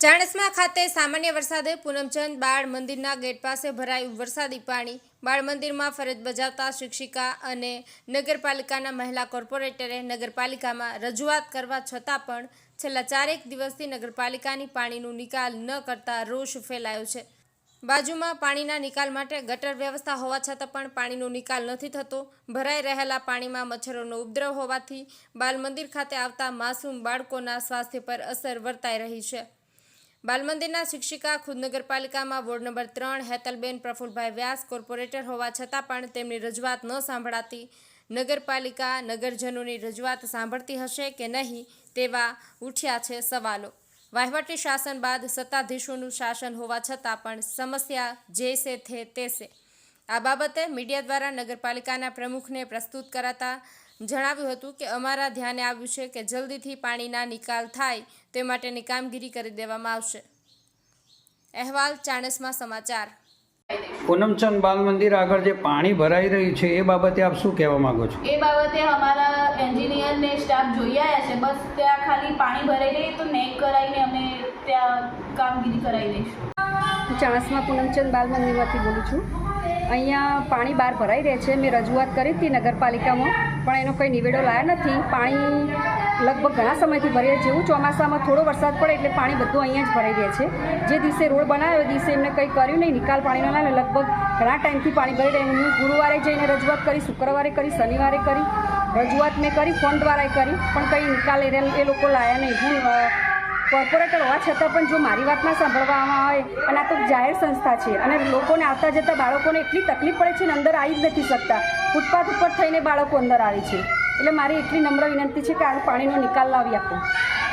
ચાણસ્મા ખાતે સામાન્ય વરસાદે પૂનમચંદ બાળ મંદિરના ગેટ પાસે ભરાયું વરસાદી પાણી. બાળ મંદિરમાં ફરજ બજાવતા શિક્ષિકા અને નગરપાલિકાના મહિલા કોર્પોરેટરે નગરપાલિકામાં રજૂઆત કરવા છતાં પણ છેલ્લા ચારેક દિવસથી નગરપાલિકાની પાણીનું નિકાલ ન કરતા રોષ ફેલાયો છે. બાજુમાં પાણીના નિકાલ માટે ગટર વ્યવસ્થા હોવા છતાં પણ પાણીનો નિકાલ નથી થતો. ભરાઈ રહેલા પાણીમાં મચ્છરોનો ઉપદ્રવ હોવાથી બાલમંદિર ખાતે આવતા માસૂમ બાળકોના સ્વાસ્થ્ય પર અસર વર્તાઈ રહી છે. બાલમંદિરના શિક્ષિકા ખુદ નગરપાલિકામાં વોર્ડ નંબર ત્રણ હેતલબેન પ્રફુલભાઈ વ્યાસ કોર્પોરેટર હોવા છતાં પણ તેમની રજૂઆત ન સાંભળાતી. નગરપાલિકા નગરજનોની રજૂઆત સાંભળતી હશે કે નહીં તેવા ઉઠ્યા છે સવાલો. વહીવટી શાસન બાદ સત્તાધીશોનું શાસન હોવા છતાં પણ સમસ્યા જે છે તે તે છે આ બાબતે મીડિયા દ્વારા નગરપાલિકાના પ્રમુખને પ્રસ્તુત કરાતા જણાવ્યું હતું કે અમારા ધ્યાને આવ્યું છે કે જલ્દીથી પાણીના નિકાલ થાય તે માટેની કામગીરી કરી દેવામાં આવશે. અહેવાલ ચાણસમાં સમાચાર. પૂનમચંદ બાલ મંદિર આગળ જે પાણી ભરાઈ રહ્યું છે એ બાબતે આપ શું કહેવા માંગો છો? એ બાબતે અમારા એન્જિનિયર ને સ્ટાફ જોઈ આવ્યા છે. બસ ત્યાં ખાલી પાણી ભરાઈ રહી તો નેક કરાવીને અમે ત્યાં કામગીરી કરાવી દઈશું ચાણસમાં ચાણસ્મા પૂનમચંદ બાલ મંદિરમાંથી બોલું છું. અહીંયા પાણી બહાર ભરાઈ રહે છે. મેં રજૂઆત કરી હતી નગરપાલિકામાં, પણ એનો કંઈ નિવેડો લાયા નથી. પાણી લગભગ ઘણા સમયથી ભરીએ જેવું ચોમાસામાં થોડો વરસાદ પડે એટલે પાણી બધું અહીંયા જ ભરાઈ રહે છે. જે દિવસે રોડ બનાવ્યો દિવસે એમને કંઈ કર્યું નહીં. નિકાલ પાણીનો ના લગભગ ઘણા ટાઈમથી પાણી ભરી રહે. હું ગુરુવારે જઈને રજૂઆત કરી, શુક્રવારે કરી, શનિવારે કરી. રજૂઆત મેં કરી, ફોન દ્વારા કરી, પણ કંઈ નિકાલ એ લોકો લાયા નહીં. હું કોર્પોરેટર હોવા છતાં પણ જો મારી વાત ના સાંભળવામાં આવે, અને આ તો જાહેર સંસ્થા છે, અને લોકોને આવતા જતા બાળકોને એટલી તકલીફ પડે છે ને અંદર આવી જ નથી શકતા. ફૂટપાથ ઉપર થઈને બાળકો અંદર આવે છે. એટલે મારી એટલી નમ્ર વિનંતી છે કે આ પાણીનો નિકાલ લાવી આપો.